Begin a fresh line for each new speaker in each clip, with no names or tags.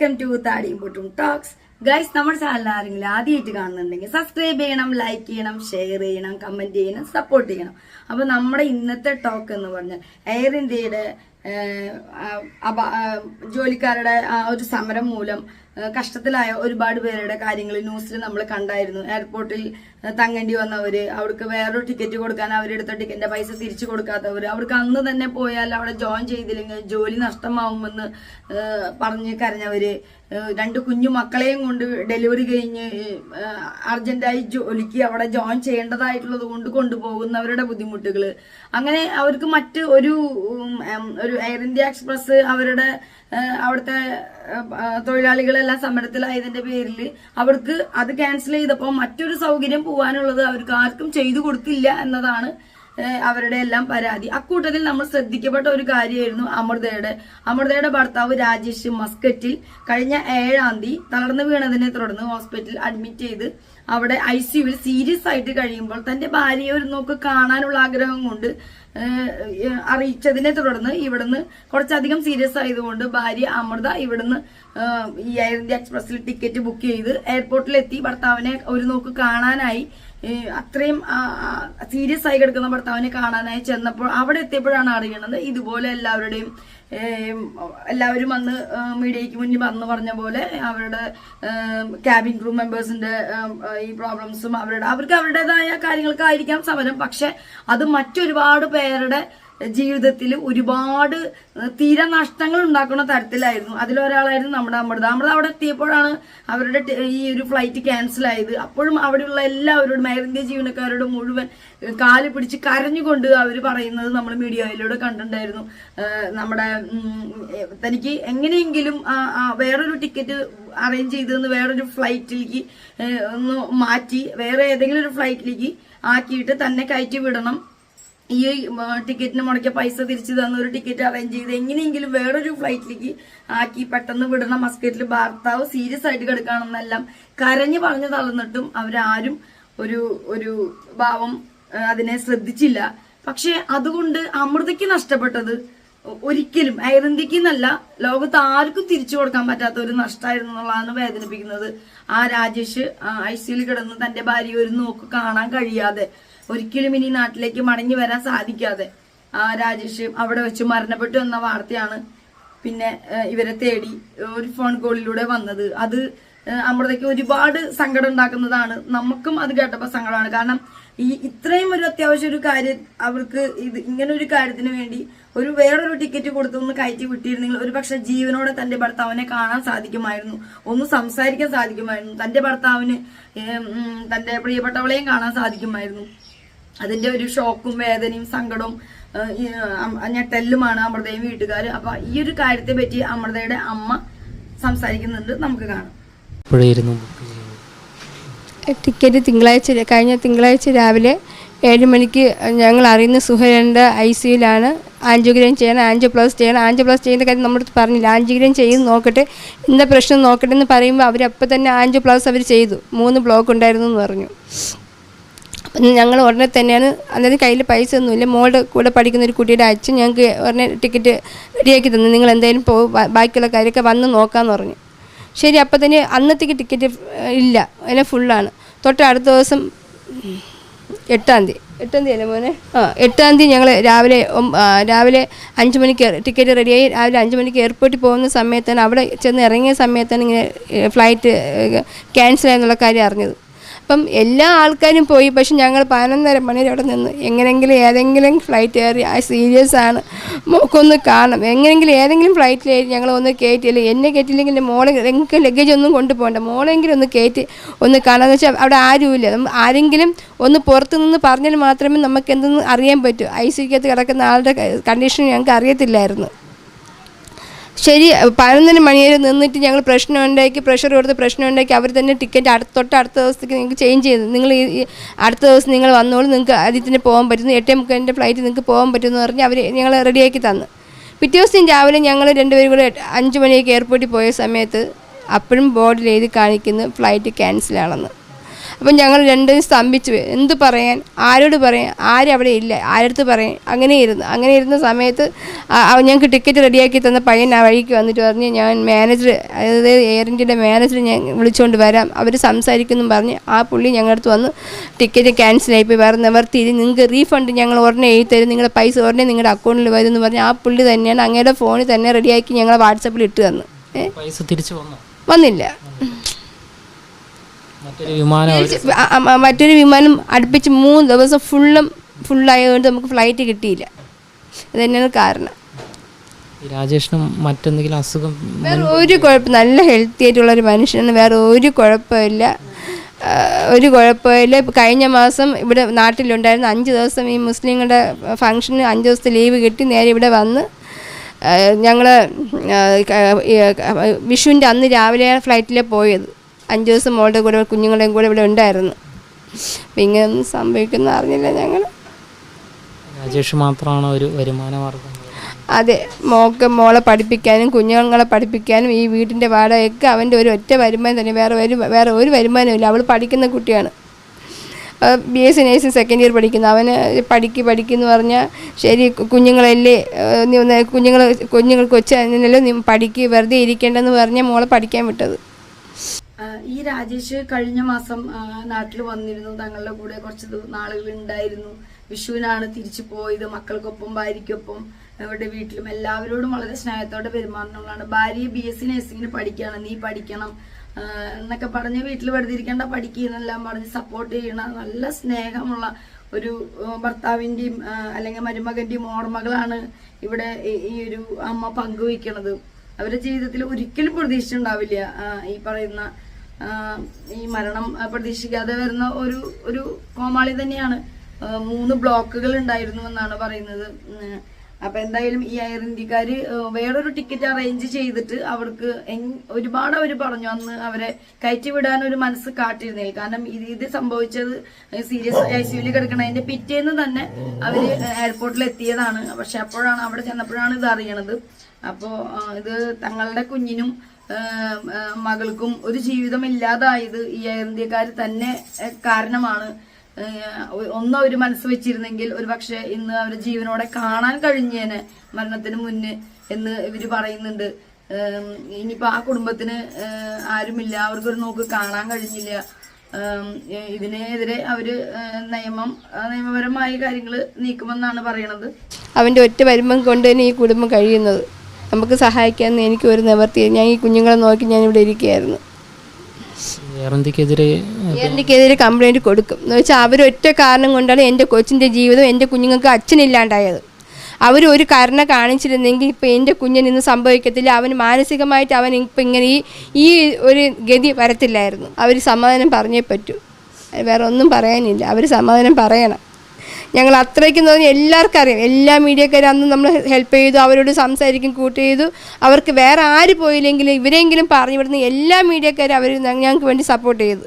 Welcome to താടിയും പൊട്ടും talks guys നമ്മുടെ ചാനൽ ആരെങ്കിലും ആദ്യമായിട്ട് കാണുന്നുണ്ടെങ്കിൽ സബ്സ്ക്രൈബ് ചെയ്യണം ലൈക്ക് ചെയ്യണം ഷെയർ ചെയ്യണം കമന്റ് ചെയ്യണം സപ്പോർട്ട് ചെയ്യണം. അപ്പൊ നമ്മുടെ ഇന്നത്തെ ടോക്ക് എന്ന് പറഞ്ഞാൽ എയർ ഇന്ത്യയുടെ ജോലിക്കാരുടെ ആ ഒരു സമരം മൂലം കഷ്ടത്തിലായ ഒരുപാട് പേരുടെ കാര്യങ്ങൾ ന്യൂസിൽ നമ്മൾ കണ്ടായിരുന്നു. എയർപോർട്ടിൽ തങ്ങേണ്ടി വന്നവര് അവർക്ക് വേറൊരു ടിക്കറ്റ് കൊടുക്കാൻ അവരെടുത്ത ടിക്കറ്റിന്റെ പൈസ തിരിച്ചു കൊടുക്കാത്തവർ അവർക്ക് അന്ന് തന്നെ പോയാൽ അവിടെ ജോയിൻ ചെയ്തില്ലെങ്കിൽ ജോലി നഷ്ടമാവുമെന്ന് പറഞ്ഞ് കരഞ്ഞവര് രണ്ട് കുഞ്ഞു മക്കളെയും കൊണ്ട് ഡെലിവറി കഴിഞ്ഞ് അർജന്റായി ജോലിക്ക് അവിടെ ജോയിൻ ചെയ്യേണ്ടതായിട്ടുള്ളത് കൊണ്ട് കൊണ്ടുപോകുന്നവരുടെ ബുദ്ധിമുട്ടുകൾ അങ്ങനെ അവർക്ക് മറ്റ് ഒരു ഒരു എയർ ഇന്ത്യ എക്സ്പ്രസ് അവരുടെ അവിടുത്തെ തൊഴിലാളികളെല്ലാം സമരത്തിലായതിന്റെ പേരിൽ അവർക്ക് അത് ക്യാൻസൽ ചെയ്തപ്പോൾ മറ്റൊരു സൗകര്യം പോകാനുള്ളത് അവർക്ക് ആർക്കും ചെയ്തു കൊടുത്തില്ല എന്നതാണ് അവരുടെ എല്ലാം പരാതി. അക്കൂട്ടത്തിൽ നമ്മൾ ശ്രദ്ധിക്കപ്പെട്ട ഒരു കാര്യമായിരുന്നു അമൃതയുടെ. അമൃതയുടെ ഭർത്താവ് രാജേഷ് മസ്കറ്റിൽ കഴിഞ്ഞ ഏഴാം തീയതി തളർന്നു വീണതിനെ തുടർന്ന് ഹോസ്പിറ്റലിൽ അഡ്മിറ്റ് ചെയ്ത് അവിടെ ഐ സിയുവിൽ സീരിയസ് ആയിട്ട് കഴിയുമ്പോൾ തന്റെ ഭാര്യയെ ഒരു നോക്ക് കാണാനുള്ള ആഗ്രഹം കൊണ്ട് അറിയിച്ചതിനെ തുടർന്ന് ഇവിടുന്ന് കുറച്ചധികം സീരിയസ് ആയതുകൊണ്ട് ഭാര്യ അമൃത ഇവിടുന്ന് ഈ എയർ ഇന്ത്യ എക്സ്പ്രസിൽ ടിക്കറ്റ് ബുക്ക് ചെയ്ത് എയർപോർട്ടിലെത്തി. ഭർത്താവിനെ ഒരു നോക്ക് കാണാനായി അത്രയും സീരിയസ് ആയി കിടക്കുന്ന ഭർത്താവിനെ കാണാനായി ചെന്നപ്പോൾ അവിടെ എത്തിയപ്പോഴാണ് അറിയണത് ഇതുപോലെ എല്ലാവരുടെയും എല്ലാവരും അന്ന് മീഡിയയ്ക്ക് മുന്നിൽ വന്ന് പറഞ്ഞ പോലെ അവരുടെ ക്യാബിൻ ക്രൂ മെമ്പേഴ്സിന്റെ ഈ പ്രോബ്ലംസും അവരുടെ അവർക്ക് അവരുടേതായ കാര്യങ്ങൾക്കായിരിക്കാം സമരം. പക്ഷെ അത് മറ്റൊരുപാട് പേരുടെ ജീവിതത്തിൽ ഒരുപാട് തീരെ നഷ്ടങ്ങൾ ഉണ്ടാക്കുന്ന തരത്തിലായിരുന്നു. അതിലൊരാളായിരുന്നു നമ്മുടെ അമൃത. അമൃത അവിടെ എത്തിയപ്പോഴാണ് അവരുടെ ഈ ഒരു ഫ്ലൈറ്റ് ക്യാൻസൽ ആയത്. അപ്പോഴും അവിടെയുള്ള എല്ലാവരോടും എയർ ഇന്ത്യ ജീവനക്കാരോട് മുഴുവൻ കാൽ പിടിച്ച് കരഞ്ഞുകൊണ്ട് അവർ പറയുന്നത് നമ്മൾ മീഡിയയിലൂടെ കണ്ടിട്ടുണ്ടായിരുന്നു. നമ്മുടെ തനിക്ക് എങ്ങനെയെങ്കിലും വേറൊരു ടിക്കറ്റ് അറേഞ്ച് ചെയ്തെന്ന് വേറൊരു ഫ്ലൈറ്റിലേക്ക് ഒന്ന് മാറ്റി വേറെ ഏതെങ്കിലും ഒരു ഫ്ലൈറ്റിലേക്ക് ആക്കിയിട്ട് തന്നെ കയറ്റി വിടണം. ഈ ടിക്കറ്റിന് മുടക്കിയ പൈസ തിരിച്ചു തന്ന ഒരു ടിക്കറ്റ് അറേഞ്ച് ചെയ്ത് എങ്ങനെയെങ്കിലും വേറൊരു ഫ്ലൈറ്റിലേക്ക് ആക്കി പെട്ടെന്ന് വിടണം മസ്കറ്റിൽ ഭർത്താവ് സീരിയസ് ആയിട്ട് കിടക്കുകയാണെന്നെല്ലാം കരഞ്ഞു പറഞ്ഞു തളർന്നിട്ടും അവരാരും ഒരു ഒരു ഭാവം അതിനെ ശ്രദ്ധിച്ചില്ല. പക്ഷെ അതുകൊണ്ട് അമൃതയ്ക്ക് നഷ്ടപ്പെട്ടത് ഒരിക്കലും എയർ ഇന്ത്യയ്ക്ക് എന്നല്ല ലോകത്ത് ആർക്കും തിരിച്ചു കൊടുക്കാൻ പറ്റാത്ത ഒരു നഷ്ടമായിരുന്നു എന്നുള്ളതാണ് വേദനിപ്പിക്കുന്നത്. ആ രാജേഷ് ഐ സിയിൽ കിടന്ന് തന്റെ ഭാര്യ ഒരു നോക്ക് കാണാൻ കഴിയാതെ ഒരിക്കലും ഇനി നാട്ടിലേക്ക് മടങ്ങി വരാൻ സാധിക്കാതെ. ആ രാജേഷ് അവിടെ വെച്ച് മരണപ്പെട്ടു എന്ന വാർത്തയാണ് പിന്നെ ഇവരെ തേടി ഒരു ഫോൺ കോളിലൂടെ വന്നത്. അത് അമൃതയ്ക്ക് ഒരുപാട് സങ്കടം ഉണ്ടാക്കുന്നതാണ്. നമുക്കും അത് കേട്ടപ്പോൾ സങ്കടമാണ്. കാരണം ഈ ഇത്രയും ഒരു അത്യാവശ്യം ഒരു കാര്യം അവർക്ക് ഇത് ഇങ്ങനെ ഒരു കാര്യത്തിന് വേണ്ടി ഒരു വേറൊരു ടിക്കറ്റ് കൊടുത്തൊന്ന് കയറ്റി വിട്ടിരുന്നെങ്കിൽ ഒരു പക്ഷെ ജീവനോടെ തന്റെ ഭർത്താവിനെ കാണാൻ സാധിക്കുമായിരുന്നു. ഒന്ന് സംസാരിക്കാൻ സാധിക്കുമായിരുന്നു. തന്റെ ഭർത്താവിന് തന്റെ പ്രിയപ്പെട്ടവളെയും കാണാൻ സാധിക്കുമായിരുന്നു. അതിന്റെ ഒരു ഷോക്കും വേദനയും സങ്കടവും ഞെട്ടെല്ലുമാണ് ഞെട്ടലുമാണ് അമൃതയും വീട്ടുകാർ അപ്പൊ ഈ ഒരു കാര്യത്തെ പറ്റി അമൃതയുടെ അമ്മ സംസാരിക്കുന്നുണ്ട്. നമുക്ക് കാണാം.
ടിക്കറ്റ് തിങ്കളാഴ്ച കഴിഞ്ഞ തിങ്കളാഴ്ച രാവിലെ ഏഴ് മണിക്ക് ഞങ്ങൾ അറിയുന്ന സുഹരന്റെ ഐ സിയിലാണ് ആൻജിയോഗ്രാം ചെയ്യണം ആൻജിയോ പ്ലസ് ചെയ്യണം ആൻജിയോ പ്ലസ് ചെയ്യുന്ന കാര്യം നമ്മുടെ അടുത്ത് പറഞ്ഞില്ല. ആൻജിയോഗ്രാം ചെയ്ത് നോക്കട്ടെ. എന്താ പ്രശ്നം നോക്കട്ടെ എന്ന് പറയുമ്പോൾ അവരപ്പം തന്നെ ആൻജിയോ പ്ലസ് അവർ ചെയ്തു. മൂന്ന് ബ്ലോക്ക് ഉണ്ടായിരുന്നു എന്ന് പറഞ്ഞു. അപ്പം ഞങ്ങൾ ഉടനെ തന്നെയാണ് അതായത് കയ്യിൽ പൈസ ഒന്നുമില്ല മോളുടെ കൂടെ പഠിക്കുന്ന ഒരു കുട്ടിയുടെ അച്ഛൻ ഞങ്ങൾക്ക് ഉടനെ ടിക്കറ്റ് റെഡിയാക്കി തന്നു. നിങ്ങൾ എന്തായാലും പോ ബാക്കിയുള്ള കാര്യമൊക്കെ വന്ന് നോക്കാമെന്ന് പറഞ്ഞു. ശരി അപ്പം തന്നെ അന്നത്തേക്ക് ടിക്കറ്റ് ഇല്ല. എല്ലാം ഫുള്ളാണ് തൊട്ട് അടുത്ത ദിവസം എട്ടാം തീയതി. എട്ടാം തീയതി അല്ലേ മോനെ? ആ എട്ടാം തീയതി ഞങ്ങൾ രാവിലെ രാവിലെ അഞ്ച് മണിക്ക് ടിക്കറ്റ് റെഡിയായി രാവിലെ അഞ്ച് മണിക്ക് എയർപോർട്ടിൽ പോകുന്ന സമയത്താണ് അവിടെ ചെന്ന് ഇറങ്ങിയ സമയത്താണ് ഇങ്ങനെ ഫ്ലൈറ്റ് ക്യാൻസൽ ആയെന്നുള്ള കാര്യം അറിഞ്ഞത്. അപ്പം എല്ലാ ആൾക്കാരും പോയി പക്ഷെ ഞങ്ങൾ പതിനൊന്നര മണി അവിടെ നിന്ന് എങ്ങനെങ്കിലും ഏതെങ്കിലും ഫ്ലൈറ്റ് കയറി ആ സീരിയസ് ആണ്. മോക്കൊന്ന് കാണണം. എങ്ങനെങ്കിലും ഏതെങ്കിലും ഫ്ലൈറ്റിൽ ഞങ്ങൾ ഒന്ന് കയറ്റിയില്ല എന്നെ കയറ്റിയില്ലെങ്കിൽ എന്റെ മോളെ എനിക്ക് ലഗേജ് ഒന്നും കൊണ്ടുപോകണ്ട. മോളെങ്കിലും ഒന്ന് കയറ്റി ഒന്ന് കാണാമെന്ന് വെച്ചാൽ അവിടെ ആരുമില്ല. ആരെങ്കിലും ഒന്ന് പുറത്തു നിന്ന് പറഞ്ഞാൽ മാത്രമേ നമുക്ക് എന്തെന്ന് അറിയാൻ പറ്റൂ. ഐ സിക്കകത്ത് കിടക്കുന്ന ആളുടെ കണ്ടീഷൻ ഞങ്ങൾക്ക് അറിയത്തില്ലായിരുന്നു. ശരി പതിനൊന്നര മണിവരെ നിന്നിട്ട് ഞങ്ങൾ പ്രശ്നം ഉണ്ടാക്കി പ്രഷർ കൊടുത്ത് പ്രശ്നം ഉണ്ടാക്കി അവർ തന്നെ ടിക്കറ്റ് അടുത്ത തൊട്ട് അടുത്ത ദിവസത്തേക്ക് നിങ്ങൾക്ക് ചേഞ്ച് ചെയ്തു. നിങ്ങൾ ഈ അടുത്ത ദിവസം നിങ്ങൾ വന്നോളൂ നിങ്ങൾക്ക് ആദ്യത്തിന് പോകാൻ പറ്റുന്നു എട്ടേ മുക്കാലിന്റെ ഫ്ലൈറ്റ് നിങ്ങൾക്ക് പോകാൻ പറ്റുമെന്ന് പറഞ്ഞ് അവർ ഞങ്ങൾ റെഡിയാക്കി തന്നു. പിറ്റേ ദിവസം രാവിലെ ഞങ്ങൾ രണ്ടുപേരും കൂടെ അഞ്ച് മണിയൊക്കെ എയർപോർട്ടിൽ പോയ സമയത്ത് അപ്പോഴും ബോർഡിൽ എഴുതി കാണിക്കുന്നു ഫ്ലൈറ്റ് ക്യാൻസലാണെന്ന് അപ്പം ഞങ്ങൾ രണ്ടും സ്തംഭിച്ചു. പോയി. എന്ത് പറയാൻ? ആരോട് പറയാൻ? ആരും അവിടെ ഇല്ല. ആരടുത്ത് പറയാൻ? അങ്ങനെ ഇരുന്നു അങ്ങനെ ഇരുന്ന സമയത്ത് ഞങ്ങൾക്ക് ടിക്കറ്റ് റെഡിയാക്കി തന്ന പയ്യൻ ആ വഴിക്ക് വന്നിട്ട് പറഞ്ഞ് ഞാൻ മാനേജർ അതായത് എയർ ഇന്ത്യയുടെ മാനേജർ ഞാൻ വിളിച്ചുകൊണ്ട് വരാം. അവർ സംസാരിക്കുന്നു പറഞ്ഞ് ആ പുള്ളി ഞങ്ങളുടെ അടുത്ത് വന്ന് ടിക്കറ്റ് ക്യാൻസൽ ആയിപ്പോയി വേറെ നിവർത്തിയില്ല നിങ്ങൾക്ക് റീഫണ്ട് ഞങ്ങൾ ഉടനെ എഴുതി തരും. നിങ്ങളുടെ പൈസ ഉടനെ നിങ്ങളുടെ അക്കൗണ്ടിൽ വരും എന്ന് പറഞ്ഞ് ആ പുള്ളി തന്നെയാണ് അങ്ങയുടെ ഫോണിൽ തന്നെ റെഡിയാക്കി ഞങ്ങളെ വാട്സപ്പിൽ ഇട്ട് തന്നു.
പൈസ തിരിച്ചു വന്നു?
വന്നില്ല.
മറ്റൊരു വിമാനം
അടുപ്പിച്ച് മൂന്ന് ദിവസം ഫുള്ളും ഫുള്ളായതുകൊണ്ട് നമുക്ക് ഫ്ലൈറ്റ് കിട്ടിയില്ല. അത് തന്നെയാണ് കാരണം
രാജേഷിനും മറ്റെന്തെങ്കിലും അസുഖം
വേറെ ഒരു കുഴപ്പം നല്ല ഹെൽത്തി ആയിട്ടുള്ള ഒരു മനുഷ്യനാണ്. വേറെ ഒരു കുഴപ്പമില്ല. ഒരു കുഴപ്പമില്ല. കഴിഞ്ഞ മാസം ഇവിടെ നാട്ടിലുണ്ടായിരുന്ന അഞ്ച് ദിവസം ഈ മുസ്ലിങ്ങളുടെ ഫംഗ്ഷന് അഞ്ച് ദിവസത്തെ ലീവ് കിട്ടി. നേരെ ഇവിടെ വന്ന് ഞങ്ങൾ വിഷുവിന്റെ അന്ന് രാവിലെയാണ് ഫ്ലൈറ്റിലെ പോയത്. അഞ്ച് ദിവസം മോളുടെ കൂടെ കുഞ്ഞുങ്ങളുടെയും കൂടെ ഇവിടെ ഉണ്ടായിരുന്നു. അപ്പം ഇങ്ങനെയൊന്നും സംഭവിക്കുന്ന അറിഞ്ഞില്ല ഞങ്ങൾ
രാജേഷ് മാത്രമാണ് ഒരു വരുമാന മാർഗം.
അതെ മോക്ക് മോളെ പഠിപ്പിക്കാനും കുഞ്ഞുങ്ങളെ പഠിപ്പിക്കാനും ഈ വീട്ടിന്റെ വാടകയൊക്കെ അവന്റെ ഒരു ഒറ്റ വരുമാനം തന്നെ വേറെ ഒരു വേറെ ഒരു വരുമാനമില്ല അവൾ പഠിക്കുന്ന കുട്ടിയാണ്. B S C nursing second year പഠിക്കുന്നു. അവന് പഠിക്ക് പഠിക്കുന്നു പറഞ്ഞാൽ ശരി കുഞ്ഞുങ്ങളല്ലേ നീ ഒന്ന് കുഞ്ഞുങ്ങൾ കുഞ്ഞുങ്ങൾ കൊച്ചല്ലേ നീ പഠിക്ക് വെറുതെ ഇരിക്കേണ്ടെന്ന് പറഞ്ഞാൽ മോളെ പഠിക്കാൻ വിട്ടത്.
ഈ രാജേഷ് കഴിഞ്ഞ മാസം നാട്ടിൽ വന്നിരുന്നു. തങ്ങളുടെ കൂടെ കുറച്ച് നാളുകൾ ഉണ്ടായിരുന്നു. വിഷുവിനാണ് തിരിച്ചു പോയത്. മക്കൾക്കൊപ്പം ഭാര്യയ്ക്കൊപ്പം അവരുടെ വീട്ടിലും എല്ലാവരോടും വളരെ സ്നേഹത്തോടെ പെരുമാറുന്നവളാണ്. ഭാര്യ ബി എസ് സി. നഴ്സിംഗിന് പഠിക്കുകയാണ്. നീ പഠിക്കണം എന്നൊക്കെ പറഞ്ഞ് വീട്ടിൽ വെറുതെ ഇരിക്കേണ്ട പഠിക്കുന്നെല്ലാം പറഞ്ഞ് സപ്പോർട്ട് ചെയ്യണ നല്ല സ്നേഹമുള്ള ഒരു ഭർത്താവിന്റെയും അല്ലെങ്കിൽ മരുമകന്റെയും ഓർമ്മകളാണ് ഇവിടെ ഈ- ഒരു അമ്മ പങ്കുവയ്ക്കണത്. അവരുടെ ജീവിതത്തിൽ ഒരിക്കലും പ്രതീക്ഷിച്ചിട്ടുണ്ടാവില്ല ഉണ്ടാവില്ല ഈ പറയുന്ന ഈ മരണം പ്രതീക്ഷിക്കാതെ വരുന്ന ഒരു ഒരു കോമാളി തന്നെയാണ്. മൂന്ന് ബ്ലോക്കുകൾ ഉണ്ടായിരുന്നു എന്നാണ് പറയുന്നത്. അപ്പൊ എന്തായാലും ഈ എയർ ഇന്ത്യക്കാര് വേറൊരു ടിക്കറ്റ് അറേഞ്ച് ചെയ്തിട്ട് അവർക്ക് ഒരുപാട് അവർ പറഞ്ഞു. അന്ന് അവരെ കയറ്റി വിടാൻ ഒരു മനസ്സ് കാട്ടിയിരുന്നില്ല. കാരണം ഇത് ഇത് സംഭവിച്ചത് സീരിയസ് ഐ സിയുയിൽ കിടക്കണതിന്റെ പിറ്റേന്ന് തന്നെ അവർ എയർപോർട്ടിൽ എത്തിയതാണ്. പക്ഷെ അപ്പോഴാണ് അവിടെ ചെന്നപ്പോഴാണ് ഇത് അറിയണത്. അപ്പോ ഇത് തങ്ങളുടെ കുഞ്ഞിനും മകൾക്കും ഒരു ജീവിതം ഇല്ലാതായത് ഈ ഇന്ത്യക്കാർ തന്നെ കാരണമാണ്. ഒന്നും ഒരു മനസ്സ് വെച്ചിരുന്നെങ്കിൽ ഒരു പക്ഷെ ഇന്ന് അവരെ ജീവനോടെ കാണാൻ കഴിഞ്ഞേനെ മരണത്തിന് മുന്നേ എന്ന് ഇവർ പറയുന്നുണ്ട്. ഇനിയിപ്പോ ആ കുടുംബത്തിന് ആരുമില്ല അവർക്കൊരു നോക്ക് കാണാൻ കഴിഞ്ഞില്ല. ഇതിനെതിരെ അവർ നിയമം നിയമപരമായ കാര്യങ്ങൾ നീക്കുമെന്നാണ് പറയണത്.
അവന്റെ ഒറ്റ വരുമ്പം കൊണ്ട് തന്നെ ഈ കുടുംബം കഴിയുന്നത്. നമുക്ക് സഹായിക്കാമെന്ന് എനിക്ക് ഒരു നിവർത്തി. ഞാൻ ഈ കുഞ്ഞുങ്ങളെ നോക്കി ഞാൻ ഇവിടെ ഇരിക്കുകയായിരുന്നു.
എയർ ഇന്ത്യക്കെതിരെ
എനിക്കെതിരെ കംപ്ലൈന്റ് കൊടുക്കും. എന്ന് വെച്ചാൽ അവരൊറ്റ കാരണം കൊണ്ടാണ് എന്റെ കൊച്ചിന്റെ ജീവിതം എന്റെ കുഞ്ഞുങ്ങൾക്ക് അച്ഛനില്ലാണ്ടായത്. അവർ ഒരു കരുണ കാണിച്ചിരുന്നെങ്കിൽ ഇപ്പോൾ എന്റെ കുഞ്ഞിന് ഇന്ന് സംഭവിക്കത്തില്ല. അവന് മാനസികമായിട്ട് അവൻ ഇപ്പം ഇങ്ങനെ ഈ ഈ ഒരു ഗതി വരത്തില്ലായിരുന്നു. അവർ സമാധാനം പറഞ്ഞേ പറ്റൂ. വേറെ ഒന്നും പറയാനില്ല. അവർ സമാധാനം പറയണം. ഞങ്ങൾ അത്രയ്ക്കും തോന്നി. എല്ലാവർക്കും അറിയാം എല്ലാ മീഡിയക്കാരും അന്ന് നമ്മൾ ഹെൽപ്പ് ചെയ്തു അവരോട് സംസാരിക്കും കൂട്ട് ചെയ്തു. അവർക്ക് വേറെ ആര് പോയില്ലെങ്കിലും ഇവരെങ്കിലും പറഞ്ഞു വിടുന്ന എല്ലാ മീഡിയക്കാരും അവർ ഞങ്ങൾക്ക് വേണ്ടി സപ്പോർട്ട് ചെയ്തു.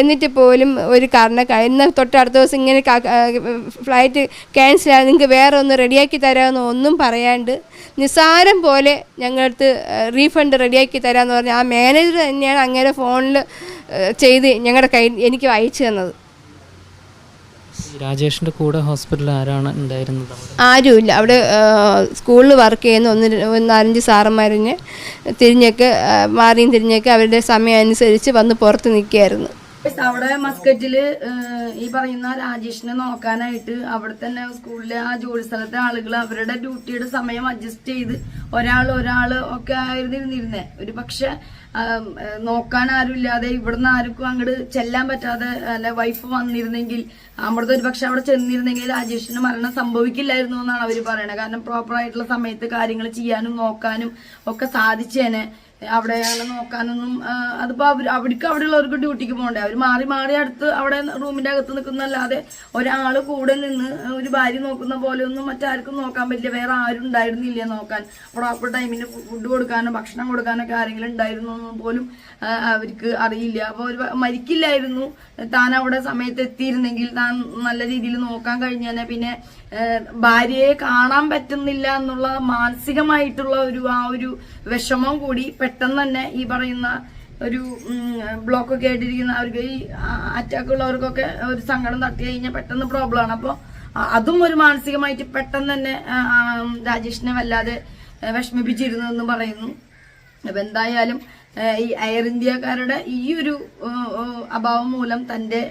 എന്നിട്ട് പോലും ഒരു കാരണക്കാർ എന്നാൽ തൊട്ടടുത്ത ദിവസം ഇങ്ങനെ ഫ്ലൈറ്റ് ക്യാൻസൽ ആയി. നിങ്ങൾക്ക് വേറെ ഒന്ന് റെഡിയാക്കി തരാമെന്ന് ഒന്നും പറയാണ്ട് നിസ്സാരം പോലെ ഞങ്ങളടുത്ത് റീഫണ്ട് റെഡിയാക്കി തരാമെന്ന് പറഞ്ഞാൽ ആ മാനേജർ തന്നെയാണ് അങ്ങനെ ഫോണിൽ ചെയ്ത് ഞങ്ങളുടെ കയ്യിൽ എനിക്ക് അയച്ചു തന്നത്.
രാജേഷിന്റെ കൂടെ ഹോസ്പിറ്റലിൽ ആരാണ് ഉണ്ടായിരുന്നത് ആരും
ആരുമില്ല. അവിടെ സ്കൂളിൽ വർക്ക് ചെയ്യുന്ന ഒന്ന് നാലഞ്ച് സാറന്മാരിനെ തിരിഞ്ഞൊക്കെ മാറിയും തിരിഞ്ഞൊക്കെ അവരുടെ സമയം അനുസരിച്ച് വന്ന് പുറത്ത് നിൽക്കുകയായിരുന്നു.
അവിടെ മസ്കറ്റിൽ ഈ പറയുന്ന രാജേഷിനെ നോക്കാനായിട്ട് അവിടെ തന്നെ സ്കൂളിലെ ആ ജോലി സ്ഥലത്തെ ആളുകൾ അവരുടെ ഡ്യൂട്ടിയുടെ സമയം അഡ്ജസ്റ്റ് ചെയ്ത് ഒരാൾ ഒരാൾ ഒക്കെ ആയിരുന്നു ഇരുന്നിരുന്നേ ഒരു പക്ഷെ നോക്കാൻ ആരും ഇല്ലാതെ ഇവിടുന്ന് ആർക്കും അങ്ങോട്ട് ചെല്ലാൻ പറ്റാതെ അല്ല വൈഫ് വന്നിരുന്നെങ്കിൽ അമൃത ഒരു പക്ഷെ അവിടെ ചെന്നിരുന്നെങ്കിൽ രാജേഷിന് മരണം സംഭവിക്കില്ലായിരുന്നു എന്നാണ് അവർ പറയുന്നത് കാരണം പ്രോപ്പറായിട്ടുള്ള സമയത്ത് കാര്യങ്ങൾ ചെയ്യാനും നോക്കാനും ഒക്കെ സാധിച്ചേനെ. അവിടെ അങ്ങനെ നോക്കാനൊന്നും അതിപ്പോ അവർ അവിടേക്ക് അവിടെയുള്ളവർക്ക് ഡ്യൂട്ടിക്ക് പോകണ്ടേ? അവർ മാറി മാറി അടുത്ത് അവിടെ റൂമിന്റെ അകത്ത് നിൽക്കുന്നല്ലാതെ ഒരാൾ കൂടെ നിന്ന് ഒരു ഭാര്യ നോക്കുന്ന പോലെ ഒന്നും മറ്റാർക്കും നോക്കാൻ പറ്റില്ല. വേറെ ആരും ഉണ്ടായിരുന്നില്ല നോക്കാൻ. പ്രോപ്പർ ടൈമിന് ഫുഡ് കൊടുക്കാനോ ഭക്ഷണം കൊടുക്കാനോ ഒക്കെ ആരെങ്കിലും ഉണ്ടായിരുന്നു പോലും അവർക്ക് അറിയില്ല. അപ്പൊ ഒരു മരിക്കില്ലായിരുന്നു. താൻ അവിടെ സമയത്ത് എത്തിയിരുന്നെങ്കിൽ താൻ നല്ല രീതിയിൽ നോക്കാൻ കഴിഞ്ഞാൽ പിന്നെ ഭാര്യയെ കാണാൻ പറ്റുന്നില്ല എന്നുള്ള മാനസികമായിട്ടുള്ള ഒരു ആ ഒരു വിഷമം കൂടി പെട്ടെന്ന് തന്നെ ഈ പറയുന്ന ഒരു ബ്ലോക്ക് ഒക്കെ ആയിട്ടിരിക്കുന്ന അവർക്ക് ഈ അറ്റാക്ക് ഉള്ളവർക്കൊക്കെ ഒരു സങ്കടം തട്ടി കഴിഞ്ഞാൽ പെട്ടെന്ന് പ്രോബ്ലം ആണ്. അപ്പോൾ അതും ഒരു മാനസികമായിട്ട് പെട്ടെന്ന് തന്നെ രാജേഷിനെ വല്ലാതെ വിഷമിപ്പിച്ചിരുന്നു എന്ന് പറയുന്നു. അപ്പം എന്തായാലും ഈ എയർ ഇന്ത്യക്കാരുടെ ഈ ഒരു അഭാവം മൂലം തന്റെ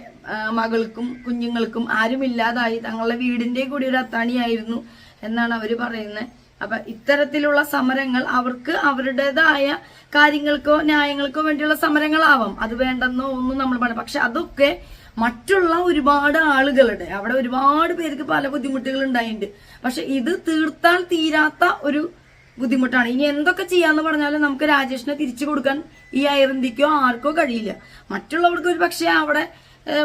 മകൾക്കും കുഞ്ഞുങ്ങൾക്കും ആരുമില്ലാതായി തങ്ങളുടെ വീടിന്റെ കൂടി ഒരു അത്താണിയായിരുന്നു എന്നാണ് അവർ പറയുന്നത് അപ്പൊ ഇത്തരത്തിലുള്ള സമരങ്ങൾ അവർക്ക് അവരുടേതായ കാര്യങ്ങൾക്കോ ന്യായങ്ങൾക്കോ വേണ്ടിയുള്ള സമരങ്ങളാവാം. അത് വേണ്ടെന്നോ ഒന്നും നമ്മൾ പറയാം പക്ഷെ അതൊക്കെ മറ്റുള്ള ഒരുപാട് ആളുകളുടെ അവിടെ ഒരുപാട് പേർക്ക് പല ബുദ്ധിമുട്ടുകൾ ഉണ്ടായിട്ടുണ്ട്. പക്ഷെ ഇത് തീർത്താൽ തീരാത്ത ഒരു ബുദ്ധിമുട്ടാണ്. ഇനി എന്തൊക്കെ ചെയ്യാന്ന് പറഞ്ഞാലും നമുക്ക് രാജേഷിനെ തിരിച്ചു കൊടുക്കാൻ ഈ അയർന്തിക്കോ ആർക്കോ കഴിയില്ല. മറ്റുള്ളവർക്ക് ഒരു പക്ഷേ അവിടെ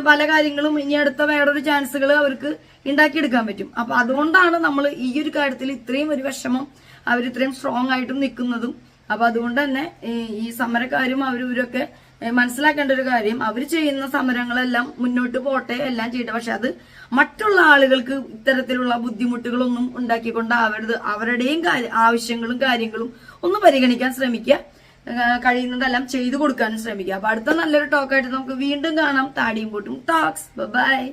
പല കാര്യങ്ങളും ഇനി അടുത്ത വേറൊരു ചാൻസുകൾ അവർക്ക് ഉണ്ടാക്കിയെടുക്കാൻ പറ്റും. അപ്പൊ അതുകൊണ്ടാണ് നമ്മൾ ഈ ഒരു കാര്യത്തിൽ ഇത്രയും ഒരു വിഷമം അവർ ഇത്രയും സ്ട്രോങ് ആയിട്ടും നിൽക്കുന്നതും. അപ്പൊ അതുകൊണ്ട് തന്നെ ഈ സമരക്കാരും അവരും ഇവരൊക്കെ ഏഹ്, മനസ്സിലാക്കേണ്ട ഒരു കാര്യം അവർ ചെയ്യുന്ന സമരങ്ങളെല്ലാം മുന്നോട്ട് പോട്ടെ എല്ലാം ചെയ്യട്ടെ. പക്ഷെ അത് മറ്റുള്ള ആളുകൾക്ക് ഇത്തരത്തിലുള്ള ബുദ്ധിമുട്ടുകളൊന്നും ഉണ്ടാക്കിക്കൊണ്ടാവരുത്. അവരുടെയും ആവശ്യങ്ങളും കാര്യങ്ങളും ഒന്ന് പരിഗണിക്കാൻ ശ്രമിക്കുക. കഴിയുന്നതെല്ലാം ചെയ്തു കൊടുക്കാനും ശ്രമിക്കുക. അപ്പൊ അടുത്ത നല്ലൊരു ടോക്കായിട്ട് നമുക്ക് വീണ്ടും കാണാം. താടിയും പൊട്ടും ടോക്സ് ബൈ